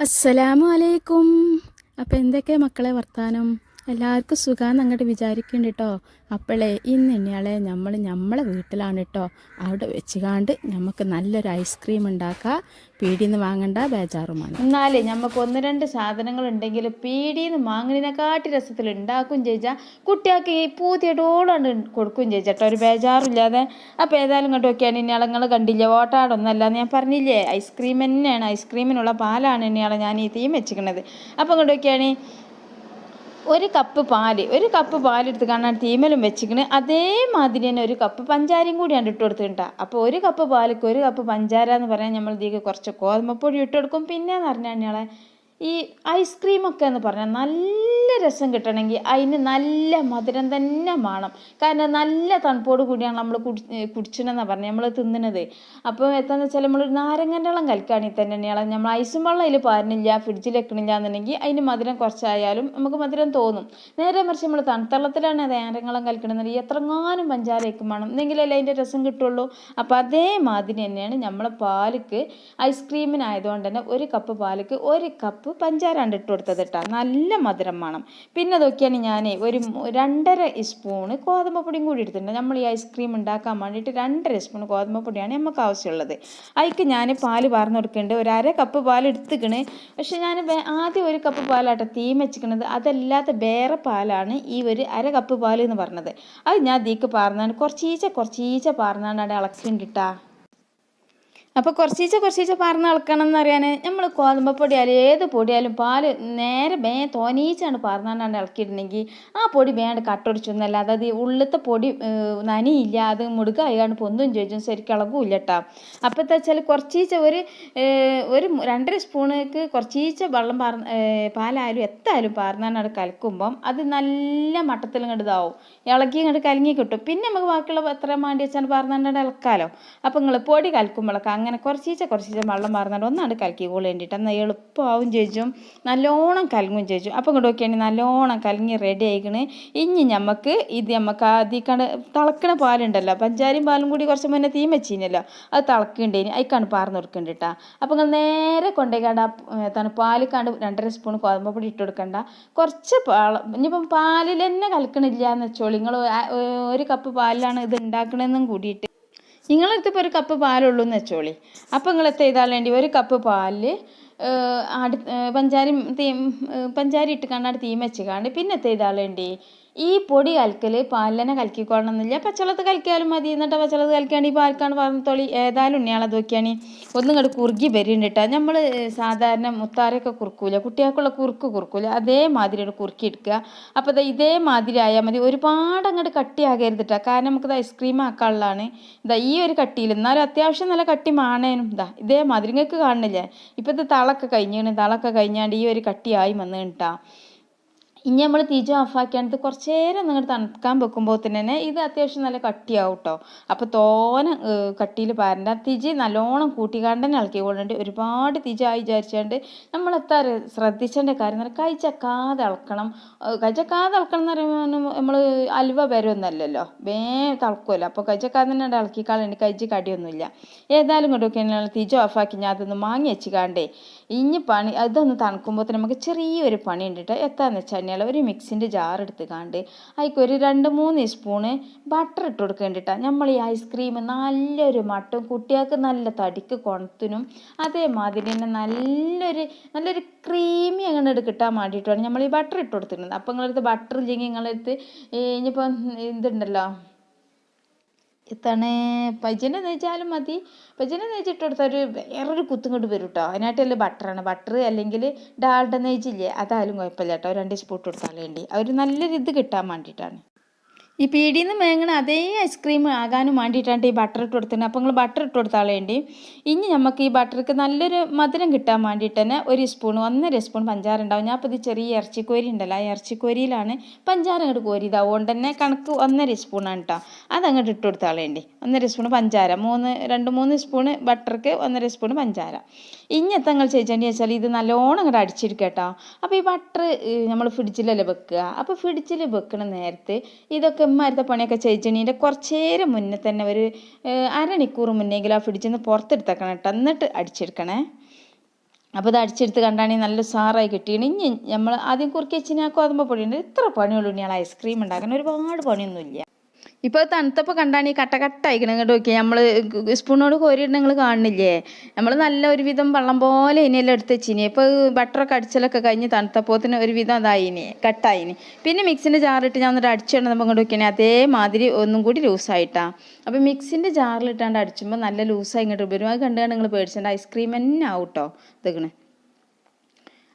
അസ്സലാമു അലൈക്കും. അപ്പോൾ എന്തൊക്കെയാ മക്കളെ വർത്താനം? എല്ലാവർക്കും സുഖമാണെന്ന് അങ്ങോട്ട് വിചാരിക്കുന്നുണ്ട് കേട്ടോ അപ്പോളേ ഇന്ന് ഇനിയാളെ നമ്മൾ നമ്മളെ വീട്ടിലാണ് കേട്ടോ അവിടെ വെച്ചുകാണ്ട് നമുക്ക് നല്ലൊരു ഐസ്ക്രീം ഉണ്ടാക്കാം. പീടിയെന്ന് വാങ്ങണ്ട ബേജാറുമാണ് എന്നാലേ നമുക്ക് ഒന്ന് രണ്ട് സാധനങ്ങൾ ഉണ്ടെങ്കിൽ പീടിയെന്ന് വാങ്ങുന്നതിനെക്കാട്ടി രസത്തിൽ ഉണ്ടാക്കും ചേച്ചാ കുട്ടികൾക്ക് ഈ പൂതിയടോളാണ് കൊടുക്കും ചേച്ചാട്ടോ ഒരു ബേജാറില്ലാതെ. അപ്പോൾ ഏതായാലും കണ്ടു നോക്കിയാണ് ഇനിയാളങ്ങൾ കണ്ടില്ല? ഓട്ടാടൊന്നല്ല ഞാൻ പറഞ്ഞില്ലേ? ഐസ്ക്രീം തന്നെയാണ്. ഐസ്ക്രീമിനുള്ള പാലാണ് ഇനിയാളെ ഞാൻ ഈ തീം വെച്ചിരിക്കുന്നത് അപ്പോൾ കണ്ടു നോക്കിയാണ് ഒരു കപ്പ് പാൽ ഒരു കപ്പ് പാലെടുത്ത് കാണാൻ തീമലും വെച്ചിക്കണ് അതേമാതിരി തന്നെ ഒരു കപ്പ് പഞ്ചാരയും കൂടിയാണ് ഇട്ട് കൊടുത്തിട്ടുണ്ടാ അപ്പോൾ ഒരു കപ്പ് പാലിക്ക് ഒരു കപ്പ് പഞ്ചാര എന്ന് പറയാൻ നമ്മൾ ഇതിലേക്ക് കുറച്ച് ഗോതമ്പപ്പൊടി ഇട്ട് കൊടുക്കും. പിന്നെ എന്ന് പറഞ്ഞാൽ ഈ ഐസ്ക്രീമൊക്കെ എന്ന് പറഞ്ഞാൽ നല്ല രസം കിട്ടണമെങ്കിൽ അതിന് നല്ല മധുരം തന്നെ വേണം. കാരണം നല്ല തണുപ്പോട് കൂടിയാണ് നമ്മൾ കുടി കുടിച്ചണെന്നാണ് പറഞ്ഞത് നമ്മൾ തിന്നണത് അപ്പോൾ എന്താണെന്ന് വെച്ചാൽ നമ്മൾ നാരങ്ങന്റെ വെള്ളം കലക്കുകയാണെങ്കിൽ തന്നെ തന്നെയാണ് നമ്മൾ ഐസും വെള്ളം അതിൽ പാരുന്നില്ല ഫ്രിഡ്ജിൽ വെക്കണില്ല എന്നുണ്ടെങ്കിൽ അതിന് മധുരം കുറച്ചായാലും നമുക്ക് മധുരം തോന്നും. നേരെ മറിച്ച് നമ്മൾ തണുത്തള്ളത്തിലാണ് നാരങ്ങളും കലക്കണമെന്നുണ്ടെങ്കിൽ എത്രങ്ങാനും പഞ്ചാര വെക്കും വേണം. എന്നെങ്കിലല്ലേ അതിന്റെ രസം കിട്ടുള്ളൂ. അപ്പോൾ അതേമാതിരി തന്നെയാണ് നമ്മളെ പാലക്ക് ഐസ്ക്രീമിനായതുകൊണ്ട് തന്നെ ഒരു കപ്പ് പാലക്ക് ഒരു കപ്പ് പഞ്ചാര ഉണ്ട് ഇട്ട് കൊടുത്തത് കേട്ടോ നല്ല മധുരം വേണം. പിന്നെ അതൊക്കെയാണ് ഞാൻ ഒരു രണ്ടര സ്പൂണ് ഗോതമ്പ് പൊടിയും കൂടി എടുത്തിട്ടുണ്ട്. നമ്മൾ ഈ ഐസ്ക്രീം ഉണ്ടാക്കാൻ വേണ്ടിയിട്ട് രണ്ടര സ്പൂൺ ഗോതമ്പ് പൊടിയാണ് നമുക്ക് ആവശ്യമുള്ളത് അതിക്ക് ഞാൻ പാൽ പാർന്ന് കൊടുക്കുന്നുണ്ട് ഒരു അര കപ്പ് പാൽ എടുത്തിക്കണ്. പക്ഷേ ഞാൻ ആദ്യം ഒരു കപ്പ് പാലാട്ടോ തീം വെച്ചിക്കണത്. അതല്ലാത്ത വേറെ പാലാണ് ഈ ഒരു അര കപ്പ് പാൽ എന്ന് പറഞ്ഞത്. അത് ഞാൻ ദീക്ക് പാർന്നാണ്. കുറച്ചീച്ച കുറച്ചീച്ച പാർന്നാണ് അവിടെ ഇളക്കിണ്ടിട്ടാ അപ്പോൾ കുറച്ചീച്ച കുറച്ചീച്ച പാർന്ന് ഇളക്കണം എന്നറിയാൻ നമ്മൾ ഗോതമ്പ് പൊടിയാലും ഏത് പൊടിയാലും പാൽ നേരെ മേ തോനീച്ചാണ് പറഞ്ഞാണ്ട് ഇളക്കിയിട്ടുണ്ടെങ്കിൽ ആ പൊടി വേണ്ട കട്ടൊടിച്ചൊന്നല്ല അതായത് ഈ ഉള്ളിലത്തെ പൊടി നനിയില്ല അത് മുടുകായാണ് പൊന്തും ചോദിച്ചും ശരിക്കും ഇളകൂല്ല കേട്ടോ അപ്പോൾ എന്താ വെച്ചാൽ കുറച്ചീച്ച ഒരു ഒരു രണ്ടര സ്പൂണേക്ക് കുറച്ചീച്ച വെള്ളം പാർ പാലായാലും എത്തായാലും പാർന്നാണ് കലക്കുമ്പം അത് നല്ല മട്ടത്തിൽ ഇങ്ങോട്ട് ഇതാവും. ഇളക്കി ഇങ്ങോട്ട് കലങ്ങി കിട്ടും. പിന്നെ നമുക്ക് ബാക്കിയുള്ള എത്ര മാണ്ടി വെച്ചാൽ പാർന്നാണ്ട് ഇളക്കാലോ. അപ്പോൾ നിങ്ങൾ പൊടി കലക്കുമ്പോഴൊക്കെ അങ്ങനെ കുറച്ചീച്ച കുറച്ചീച്ച വെള്ളം മാറുന്നുണ്ട് ഒന്നാണ്ട് കലക്കിക്കോളി വേണ്ടിയിട്ട് എന്നാൽ എളുപ്പമാവും ചേച്ചും നല്ലോണം കലങ്ങും ചേച്ചു അപ്പം ഇങ്ങോട്ട് നോക്കിയാണെങ്കിൽ നല്ലോണം കലങ്ങി റെഡി ആയിക്കണ്. ഇനി നമുക്ക് ഇത് നമുക്ക് അതിക്കാണ്ട് തിളക്കണ പാലുണ്ടല്ലോ. പഞ്ചാരിയും പാലും കൂടി കുറച്ച് മുന്നേ തീ വെച്ചിനല്ലോ. അത് തിളക്കുന്നുണ്ടേനി അതിക്കാണ് പാർന്ന് കൊടുക്കണ്ട കേട്ടോ അപ്പോൾ നിങ്ങൾ നേരെ കൊണ്ടേക്കാണ്ട് പാൽ കണ്ട് രണ്ടര സ്പൂൺ ഗോതമ്പ് പൊടി ഇട്ട് കൊടുക്കണ്ട. കുറച്ച് പാള ഇനിയിപ്പം പാലിൽ തന്നെ കലക്കണില്ല എന്ന് വെച്ചോളി നിങ്ങൾ ഒരു കപ്പ് പാലിലാണ് ഇത് ഉണ്ടാക്കണമെന്നും കൂടിയിട്ട്. നിങ്ങളടുത്ത് ഇപ്പോൾ ഒരു കപ്പ് പാലുള്ളൂ എന്ന് വെച്ചോളി. അപ്പോൾ നിങ്ങൾ എത്ര ചെയ്താൽ വേണ്ടി ഒരു കപ്പ് പാലിൽ അടു പഞ്ചാരി തീം പഞ്ചാരി ഇട്ട് കണ്ടാണ്ട് തീം വെച്ച് കാണ്ട് പിന്നെ എത്ര ചെയ്താൽ ഈ പൊടി കലക്കൽ പാലിനെ കലക്കിക്കൊള്ളണമെന്നില്ല. പച്ചവെള്ളത്ത് കലക്കിയാലും മതി. എന്നിട്ട് പച്ചവെള്ളത്ത് ഈ പാൽക്കാണ് പറഞ്ഞത്തോളി ഏതായാലും ഉണ്ണിയാളെ നോക്കിയാണ് ഒന്നും ഇങ്ങോട്ട് കുറുകി വരുന്നുണ്ട് നമ്മൾ സാധാരണ മുത്താരൊക്കെ കുറുക്കൂല? കുട്ടികൾക്കുള്ള കുറുക്ക് കുറുക്കൂല? അതേമാതിരി ഒരു കുറുക്കി എടുക്കുക അപ്പോൾ ദാ ഇതേമാതിരി ആയാൽ മതി. ഒരുപാട് അങ്ങോട്ട് കട്ടിയാകരുത് കേട്ടോ കാരണം നമുക്കിത് ഐസ്ക്രീം ആക്കാനുള്ളതാണ്. ഇതാ ഈ ഒരു കട്ടിയിൽ എന്നാലും അത്യാവശ്യം നല്ല കട്ടി മാണേനും. ഇതാ ഇതേമാതിരി നിങ്ങൾക്ക് കാണുന്നില്ലേ? ഇപ്പോൾ ഇത് തളൊക്കെ കഴിഞ്ഞാണ് തളൊക്കെ കഴിഞ്ഞാണ്ട് ഈ ഒരു കട്ടിയായി വന്നു കേട്ടോ ഇനി നമ്മൾ തീജ ഓഫാക്കിയാണ്ട് കുറച്ച് നേരം നിങ്ങൾ തണുക്കാൻ വെക്കുമ്പോൾ തന്നെ ഇത് അത്യാവശ്യം നല്ല കട്ടിയാവും കേട്ടോ അപ്പോൾ തോനെ കട്ടിയിൽ പാരണ്ട. തിജി നല്ലോണം കൂട്ടിക്കാണ്ട് തന്നെ ഇളക്കി കൊണ്ടുണ്ട് ഒരുപാട് തിജായി വിചാരിച്ചാണ്ട് നമ്മൾ എത്ര ശ്രദ്ധിച്ചേണ്ട കാര്യം എന്ന് പറഞ്ഞാൽ കഴിച്ചക്കാതെ ഇളക്കണം. കഴിച്ചക്കാതെ ഇളക്കണം എന്ന് പറയുമ്പോൾ നമ്മൾ അലുവ വരുമെന്നല്ലല്ലോ വേ തിളക്കുമല്ലോ അപ്പോൾ കഴിച്ചക്കാതെ തന്നെ ഇളക്കിക്കാളുണ്ട് കഴിച്ച് കടിയൊന്നുമില്ല. ഏതായാലും ഇങ്ങോട്ടൊക്കെ തിജ ഓഫാക്കി ഞാൻ അതൊന്ന് വാങ്ങി വെച്ചിക്കാണ്ടേ ഇനി പണി അതൊന്ന് തണുക്കുമ്പോൾ തന്നെ നമുക്ക് ചെറിയൊരു പണി ഉണ്ട് കേട്ടോ എത്താന്ന് വെച്ചാൽ കഴിഞ്ഞാൽ ഒരു മിക്സിന്റെ ജാർ എടുത്ത് കാണ്ട് അതിലേക്ക് ഒരു രണ്ട് മൂന്ന് സ്പൂണ് ബട്ടർ ഇട്ട് കൊടുക്കേണ്ടിട്ടാ. നമ്മൾ ഈ ഐസ്ക്രീം നല്ലൊരു മട്ടും കുട്ടികൾക്ക് നല്ല തടിക്ക് കൊണത്തിനും അതേമാതിരി തന്നെ നല്ലൊരു നല്ലൊരു ക്രീമി അങ്ങനെ കിട്ടാൻ വേണ്ടിയിട്ടാണ് നമ്മൾ ഈ ബട്ടർ ഇട്ട് കൊടുത്തിരുന്നത്. അപ്പം നിങ്ങളടുത്ത് ബട്ടർ ഇല്ലെങ്കിൽ നിങ്ങളടുത്ത് ഇനിയിപ്പം ഇതുണ്ടല്ലോ എത്താണ് പജന നെയ്ച്ചാലും മതി. പജന നെയ്ച്ചിട്ട് കൊടുത്താൽ ഒരു വേറൊരു കുത്തും കൊണ്ട് വരും കേട്ടോ അതിനായിട്ടല്ലേ ബട്ടറാണ്. ബട്ടർ അല്ലെങ്കിൽ ഡാൽഡ നെയ്ച്ചില്ലേ? അതായാലും കുഴപ്പമില്ല കേട്ടോ. രണ്ട് സ്പൂട്ട് കൊടുത്താൽ വേണ്ടി. ഒരു നല്ലൊരു ഇത് കിട്ടാൻ വേണ്ടിയിട്ടാണ്. ഈ പീടിയിൽ നിന്ന് മേങ്ങണ അതേ ഐസ്ക്രീം ആകാനും വേണ്ടിയിട്ടാണ് ഈ ബട്ടർ ഇട്ട് കൊടുത്തത്. അപ്പോൾ നിങ്ങൾ ബട്ടർ ഇട്ട് കൊടുത്താൽ വേണ്ടി. ഇനി നമുക്ക് ഈ ബട്ടർക്ക് നല്ലൊരു മധുരം കിട്ടാൻ വേണ്ടിയിട്ട് തന്നെ ഒരു സ്പൂൺ ഒന്നര സ്പൂൺ പഞ്ചാര ഉണ്ടാവും. ഞാൻ അപ്പോൾ ഇത് ചെറിയ ഇറച്ചിക്കോരി ഉണ്ടല്ലോ ആ ഇറച്ചിക്കോരിയിലാണ് പഞ്ചാര അങ്ങോട്ട് കോരിയത് അതുകൊണ്ട് തന്നെ കണക്ക് ഒന്നര സ്പൂണാണ് കേട്ടോ അതങ്ങോട്ട് ഇട്ട് കൊടുത്താൽ വേണ്ടി. ഒന്നര സ്പൂൺ പഞ്ചാര. മൂന്ന് രണ്ട് മൂന്ന് സ്പൂൺ ബട്ടർക്ക് ഒന്നര സ്പൂൺ പഞ്ചാര. ഇങ്ങനത്തെ നിങ്ങൾ ചെയ്യേണ്ടി വെച്ചാൽ ഇത് നല്ലോണം അങ്ങോട്ട് അടിച്ചിരിക്കുക കേട്ടോ അപ്പോൾ ഈ ബട്ടർ നമ്മൾ ഫ്രിഡ്ജിലല്ലേ വെക്കുക. അപ്പോൾ ഫ്രിഡ്ജിൽ വെക്കണ നേരത്തെ ഇതൊക്കെ ഇമ്മാരത്തെ പണിയൊക്കെ ചെയ്യിച്ചണീന്റെ കുറച്ചേരം മുന്നേ തന്നെ ഒരു അരമണിക്കൂർ മുന്നെങ്കിലും ആ ഫ്രിഡ്ജിൽ നിന്ന് പുറത്തെടുത്തേക്കണം കേട്ടോ എന്നിട്ട് അടിച്ചെടുക്കണേ. അപ്പോൾ ഇത് അടിച്ചെടുത്ത് കണ്ടാണെങ്കിൽ നല്ല സാറായി കിട്ടിയാണ് ഇനി നമ്മൾ ആദ്യം കുറുക്കി വെച്ചിനാക്കോ അതുമ്പോൾ പൊടിയുണ്ട്. ഇത്ര പണിയുള്ളൂ ഇനി ഐസ്ക്രീം ഉണ്ടാക്കാൻ. ഒരുപാട് പണിയൊന്നുമില്ല. ഇപ്പോൾ തണുത്തപ്പോൾ കണ്ടാണ് ഈ കട്ട കട്ട അയക്കണം ഇങ്ങോട്ട് നോക്കിയാൽ നമ്മൾ സ്പൂണോട് കോരിയിട്ട് നിങ്ങൾ കാണുന്നില്ലേ? നമ്മൾ നല്ല ഒരുവിധം വെള്ളം പോലെ ഇനിയെല്ലാം എടുത്ത് വെച്ചിനി. ഇപ്പോൾ ബട്ടറൊക്കെ അടിച്ചലൊക്കെ കഴിഞ്ഞ് തണുത്തപ്പോത്തിന് ഒരുവിധം അതായിനി കട്ടായിനി. പിന്നെ മിക്സിന്റെ ജാറിട്ട് ഞാൻ എന്നിട്ട് അടിച്ചിടണം നമ്മൾ ഇങ്ങോട്ട് നോക്കിയാൽ അതേമാതിരി ഒന്നും കൂടി ലൂസായിട്ടാണ് അപ്പോൾ മിക്സിന്റെ ജാറിലിട്ടാണ്ട് അടിച്ചുമ്പോൾ നല്ല ലൂസായി ഇങ്ങോട്ട് വരും. അത് കണ്ടാണ് നിങ്ങൾ പേടിച്ചേണ്ട ഐസ്ക്രീം തന്നെ ആവും കേട്ടോ ഇതേക്കണേ.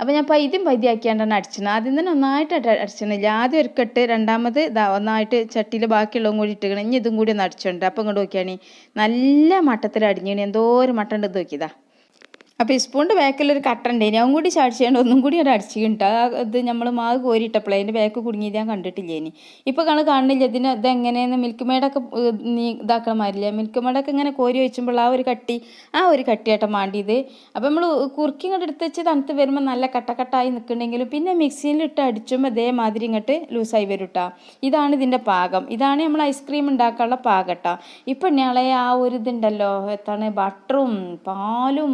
അപ്പോൾ ഞാൻ പൈദ്യം പൈദ്യം ആക്കിയാണ്ടാണ് അടിച്ചത് ആദ്യം തന്നെ ഒന്നായിട്ട് അടിച്ചിട്ടില്ല ആദ്യം ഒരു കെട്ട് രണ്ടാമത് ഇതാ ഒന്നായിട്ട് ചട്ടിയിൽ ബാക്കിയുള്ളതും കൂടി ഇട്ടിക്കണം. ഇനി ഇതും കൂടി ഒന്ന് അടിച്ചിട്ടുണ്ട് അപ്പം ഇങ്ങോട്ട് നോക്കിയാണ്. നല്ല മട്ടത്തിൽ അടിഞ്ഞു എന്തോ ഒരു മട്ടം ഉണ്ട് നോക്കിയതാ. അപ്പോൾ ഈ സ്പൂണിന്റെ ബാക്കിലൊരു കട്ട ഉണ്ടായിരുന്നു അവൻ കൂടി ചാടിച്ചുകൊണ്ട് ഒന്നും കൂടി അവിടെ അടിച്ചു കിട്ടും. അത് നമ്മൾ മാവ് കോരിയിട്ടപ്പോൾ അതിന്റെ ബാക്ക് കുടുങ്ങിയത് ഞാൻ കണ്ടിട്ടില്ല ഇനി ഇപ്പോൾ കാണു കാണുന്നില്ല ഇതിന് ഇത് എങ്ങനെയെന്ന് മിൽക്ക് മേഡൊക്കെ നീ ഇതാക്കണ മാതിരില്ല? മിൽക്ക് മേഡൊക്കെ ഇങ്ങനെ കോരി വെച്ചുമ്പോൾ ആ ഒരു കട്ടി ആ ഒരു കട്ടിയാട്ടം മാണ്ടിയത്. അപ്പോൾ നമ്മൾ കുറുക്കി ഇങ്ങോട്ട് എടുത്ത് വെച്ച് തണുത്ത് വരുമ്പോൾ നല്ല കട്ടക്കട്ടായി നിൽക്കുന്നുണ്ടെങ്കിലും പിന്നെ മിക്സിയിലിട്ട് അടിച്ചുമ്പോൾ അതേമാതിരി ഇങ്ങോട്ട് ലൂസായി വരും കേട്ടോ ഇതാണ് ഇതിന്റെ പാകം. ഇതാണ് നമ്മൾ ഐസ്ക്രീം ഉണ്ടാക്കാനുള്ള പാകട്ടോ. കേട്ടോ ഇപ്പം ഞങ്ങളെ ആ ഒരു ഇതുണ്ടല്ലോ എത്താണ് ബട്ടറും പാലും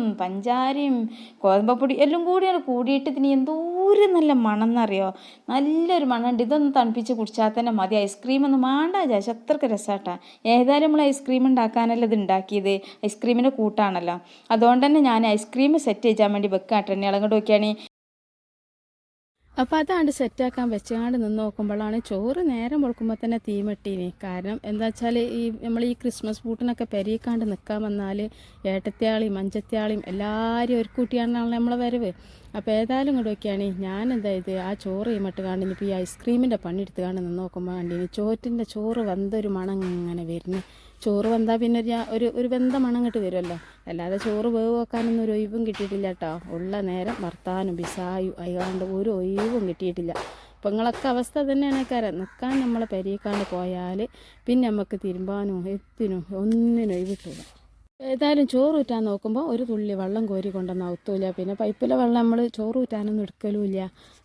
പഞ്ചാരയും ഗോതമ്പപ്പൊടി എല്ലാം കൂടിയാണ് കൂടിയിട്ട് ഇതിന് എന്തോ ഒരു നല്ല മണം എന്നറിയോ നല്ലൊരു മണമുണ്ട്. ഇതൊന്ന് തണുപ്പിച്ച് കുടിച്ചാൽ തന്നെ മതി. ഐസ്ക്രീം ഒന്നും വേണ്ട ചാച്ച അത്രയ്ക്ക് രസമാട്ടാ ഏതായാലും നമ്മൾ ഐസ്ക്രീം ഉണ്ടാക്കാനല്ല ഇത് ഉണ്ടാക്കിയത്? ഐസ്ക്രീമിന്റെ കൂട്ടാണല്ലോ. അതുകൊണ്ട് തന്നെ ഞാൻ ഐസ്ക്രീം സെറ്റ് ചെയ്യാൻ വേണ്ടി വെക്കാട്ടെ. എന്നെ അങ്ങോട്ട് നോക്കിയാണെങ്കിൽ അപ്പോൾ അതാണ്ട് സെറ്റാക്കാൻ വെച്ചാണ്ട് നിന്ന് നോക്കുമ്പോഴാണ് ചോറ് നേരം മുളക്കുമ്പോൾ തന്നെ തീമട്ടീനി കാരണം എന്താ വെച്ചാൽ ഈ നമ്മൾ ഈ ക്രിസ്മസ് പൂട്ടിനൊക്കെ പെരിക്കാണ്ട് നിൽക്കാൻ വന്നാൽ ഏട്ടത്യാളിയും മഞ്ചത്യാളിയും എല്ലാവരും ഒരു കൂട്ടിയാണെന്നാണ് നമ്മളെ വരവ്. അപ്പോൾ ഏതായാലും ഇങ്ങോട്ട് നോക്കിയാണ് ഞാൻ എന്താ ഇത് ആ ചോറ് ഇമട്ട് കാണ്ട് ഇനിയിപ്പോൾ ഈ ഐസ്ക്രീമിന്റെ പണിയെടുത്ത് കാണുന്നു നിന്ന് നോക്കുമ്പോൾ കണ്ടിനി ചോറ്റിന്റെ ചോറ് വന്നൊരു മണം ഇങ്ങനെ വരുന്നു. ചോറ് വന്നാൽ പിന്നെ ഒരു ഒരു വെന്ത മണം ഇങ്ങോട്ട് വരുമല്ലോ അല്ലാതെ ചോറ് വേവ് വെക്കാനൊന്നും ഒരു ഒഴിവും കിട്ടിയിട്ടില്ല കേട്ടോ ഉള്ള നേരം വർത്താനും ബിസായും അയ്യാണ്ട് ഒരു ഒഴിവും കിട്ടിയിട്ടില്ല. അപ്പം നിങ്ങളൊക്കെ അവസ്ഥ തന്നെയാണ് കാരം നിൽക്കാൻ നമ്മളെ പെരിക്കാണ്ട് പോയാൽ പിന്നെ നമുക്ക് തിരുമ്പാനും എത്തിനും ഒന്നിനും ഒഴിവിട്ടില്ല ഏതായാലും ചോറ് ഊറ്റാൻ നോക്കുമ്പോൾ ഒരു തുള്ളി വെള്ളം കോരി കൊണ്ടുവന്നാൽ ഔത്തൂല പിന്നെ പൈപ്പിലെ വെള്ളം നമ്മൾ ചോറ് ഊറ്റാനൊന്നും എടുക്കലുമില്ല.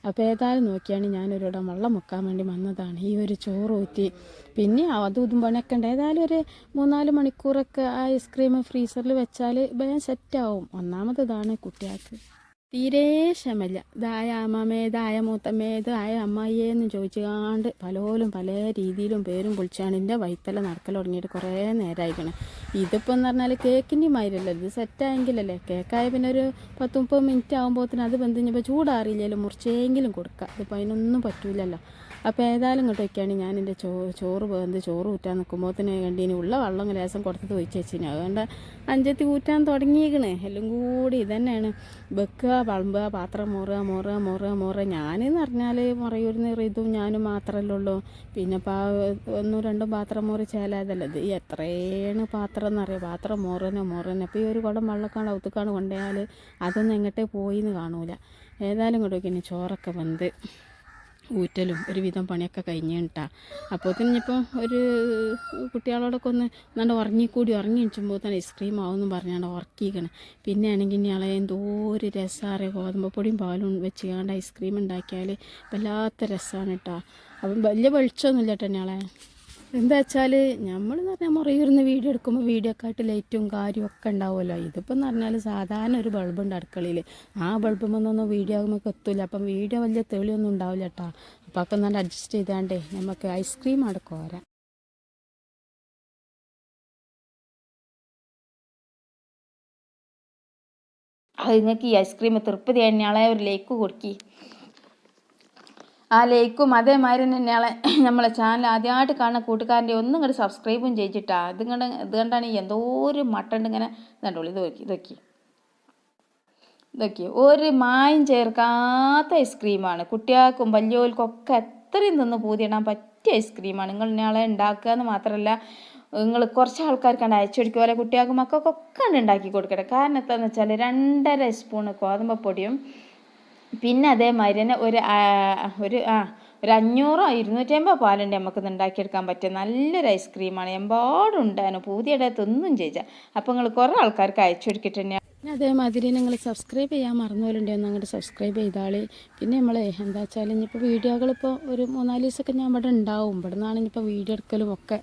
അപ്പോൾ ഏതായാലും നോക്കിയാണ് ഞാനൊരിടം വെള്ളം മുക്കാൻ വേണ്ടി വന്നതാണ് ഈ ഒരു ചോറ് ഊറ്റി. പിന്നെ അതും ഇതും പണിയൊക്കെ ഏതായാലും ഒരു മൂന്നാൽ മണിക്കൂറൊക്കെ ഐസ്ക്രീം ഫ്രീസറിൽ വെച്ചാൽ വേഗം സെറ്റാവും ഒന്നാമത് ഇതാണ് കുട്ടികൾക്ക്. തീരെ ക്ഷമല്ല ഇതായ അമ്മമ്മേ ഇതായ മൂത്തമ്മേ ഇതായ അമ്മായിയേ എന്ന് ചോദിച്ചുകാണ്ട് പലോലും പല രീതിയിലും പേരും പൊളിച്ചാണ് എന്റെ വൈത്തല നടക്കൽ തുടങ്ങിയിട്ട് കുറേ നേരമായിക്കണം ഇതിപ്പോൾ എന്ന് പറഞ്ഞാൽ കേക്കിന്റെ മാതിരല്ല ഇത് സെറ്റായെങ്കിലല്ലേ കേക്കായ പിന്നെ ഒരു പത്ത് മുപ്പത് മിനിറ്റ് ആകുമ്പോഴത്തേന് അത് ബന്ധിഞ്ഞപ്പോൾ ചൂടാറിയില്ലല്ലോ മുറിച്ചെങ്കിലും കൊടുക്കുക ഇതിപ്പോൾ അതിനൊന്നും പറ്റൂലല്ലോ. അപ്പോൾ ഏതായാലും ഇങ്ങോട്ട് വയ്ക്കുകയാണ് ഞാൻ എന്റെ ചോ ചോറ് വേന്ത് ചോറ് ഊറ്റാൻ തന്നെ കണ്ടി ഇനി ഉള്ള വെള്ളം ലേശം കൊടുത്തത് വെച്ചിന്. അതുകൊണ്ട് അഞ്ചത്തി ഊറ്റാൻ തുടങ്ങിയേക്കണേ. എല്ലാം കൂടി ഇതന്നെയാണ്. വെക്കുക പളമ്പുക പാത്രം മുറുക മുറുക മുറുക മുറുക. ഞാനെന്ന് പറഞ്ഞാൽ മുറയൂരിന്ന് ഇതും ഞാനും മാത്രമല്ലേ ഉള്ളൂ പിന്നെ പാ ഒന്നും രണ്ടും പാത്രം മുറി ചേലാതല്ല ഇത് എത്രയാണ് പാത്രം എന്നറിയാം? പാത്രം മുറനെ മുറനെ അപ്പോൾ ഈ ഒരു കുടം വെള്ളക്കാണ് ഒത്തുക്കാണ് കൊണ്ടുപോയാൽ അതൊന്നും എങ്ങോട്ടേ പോയി എന്ന് കാണൂല. ഏതായാലും നോക്കി ചോറൊക്കെ വന്ന് ഊറ്റലും ഒരുവിധം പണിയൊക്കെ കഴിഞ്ഞ് കേട്ടാ അപ്പോൾ തന്നെ ഇപ്പം ഒരു കുട്ടികളോടൊക്കെ ഒന്ന് നല്ല ഉറങ്ങിക്കൂടി ഉറങ്ങി വെച്ചുമ്പോൾ തന്നെ ഐസ്ക്രീം ആവുമെന്ന് പറഞ്ഞാണ്ട് ഉറക്കിക്കണം പിന്നെ ആണെങ്കിൽ ഇയാളെ എന്തോ ഒരു രസമാറിയ ഗോതമ്പപ്പൊടിയും പാലും വെച്ച് കണ്ട് ഐസ്ക്രീം ഉണ്ടാക്കിയാൽ വല്ലാത്ത രസമാണ് കേട്ടോ അപ്പം വലിയ വെളിച്ചമൊന്നുമില്ല കേട്ടോ ഇയാളെ എന്താ വെച്ചാൽ നമ്മൾ എന്ന് പറഞ്ഞാൽ മുറിയിരുന്ന് വീഡിയോ എടുക്കുമ്പോൾ വീഡിയോ ആയിട്ട് ലൈറ്റും കാര്യവും ഒക്കെ ഉണ്ടാവുമല്ലോ. ഇതിപ്പോൾ എന്ന് പറഞ്ഞാൽ സാധാരണ ഒരു ബൾബുണ്ട് അടുക്കളയിൽ ആ ബൾബ് വന്നൊന്നും വീഡിയോ നമുക്ക് എത്തില്ല അപ്പം വീഡിയോ വലിയ തെളിയൊന്നും ഉണ്ടാവില്ല കേട്ടോ അപ്പോൾ അപ്പം നല്ല അഡ്ജസ്റ്റ് ചെയ്താണ്ടേ നമുക്ക് ഐസ്ക്രീം അടക്കം വരാം അത് നിങ്ങൾക്ക് ഈ ഐസ്ക്രീം തൃപ്തി എണ്ണയാളെ ഒരു ലേക്ക് കൊടുക്കി. ആ ലൈക്കും അതേമാതിരി തന്നെയാണ് നമ്മളെ ചാനൽ ആദ്യമായിട്ട് കാണുന്ന കൂട്ടുകാരന്റെ ഒന്നും ഇങ്ങോട്ട് സബ്സ്ക്രൈബും ചെയ്തിട്ടാ. ഇത് കണ്ട് ഇത് കണ്ടാണ് എന്തോ ഒരു മട്ടണ്ട് ഇങ്ങനെ ഇതുണ്ടോളൂ ഇത് നോക്കി ഇതൊക്കെ ഇതൊക്കെ ഒരു മായം ചേർക്കാത്ത ഐസ്ക്രീമാണ് കുട്ടികൾക്കും വലിയവർക്കൊക്കെ എത്രയും നിന്ന് പൂതിയിടാൻ പറ്റിയ ഐസ്ക്രീമാണ് നിങ്ങൾ ഇയാളെ ഉണ്ടാക്കുക എന്ന് മാത്രമല്ല നിങ്ങൾ കുറച്ച് ആൾക്കാർക്കാണ് അയച്ചു കൊടുക്കുക. പോലെ കുട്ടികൾക്കും മക്കൾക്കൊക്കെ ഉണ്ടാക്കി കൊടുക്കട്ടെ. കാരണം എന്താണെന്ന് വെച്ചാൽ രണ്ടര സ്പൂണ് ഗോതമ്പപ്പൊടിയും പിന്നെ അതേമാതിരി തന്നെ ഒരു ഒരു ആ ഒരു അഞ്ഞൂറോ ഇരുന്നൂറ്റമ്പത് പാലുണ്ട് നമുക്ക് ഇത് ഉണ്ടാക്കിയെടുക്കാൻ പറ്റിയ നല്ലൊരു ഐസ്ക്രീമാണ്. എമ്പാടും ഉണ്ടായിരുന്നു. പൂതിയുടെ തിന്നും ചേച്ചാൽ അപ്പോൾ നിങ്ങൾ കുറേ ആൾക്കാർക്ക് അയച്ചു കൊടുക്കിട്ട് തന്നെയാണ് പിന്നെ അതേമാതിരി നിങ്ങൾ സബ്സ്ക്രൈബ് ചെയ്യാൻ മറന്നുപോലുണ്ടോ എന്ന് അങ്ങോട്ട് സബ്സ്ക്രൈബ് ചെയ്താളി. പിന്നെ നമ്മൾ എന്താ വെച്ചാൽ ഇനിയിപ്പോൾ വീഡിയോകളിപ്പോൾ ഒരു മൂന്നാൽ ദിവസമൊക്കെ ഞാൻ ഇവിടെ ഉണ്ടാവും. ഇവിടെ നിന്നാണ് ഇനിയിപ്പോൾ വീഡിയോ എടുക്കലും ഒക്കെ.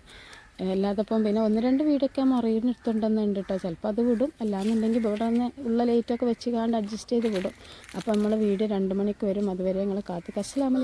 അല്ലാതെ ഇപ്പം പിന്നെ ഒന്ന് രണ്ട് വീടൊക്കെ മറിയിട്ടെടുത്തുണ്ടെന്നുണ്ട് കേട്ടോ ചിലപ്പോൾ അത് വിടും. അല്ലാന്നുണ്ടെങ്കിൽ ഇവിടെ നിന്ന് ഉള്ള ലൈറ്റൊക്കെ വെച്ച് കാണ്ട് അഡ്ജസ്റ്റ് ചെയ്ത് വിടും. അപ്പോൾ നമ്മൾ വീട് രണ്ട് മണിക്ക് വരും. അതുവരെ ഞങ്ങൾ കാത്തു. അസ്സലാമലൈക്കും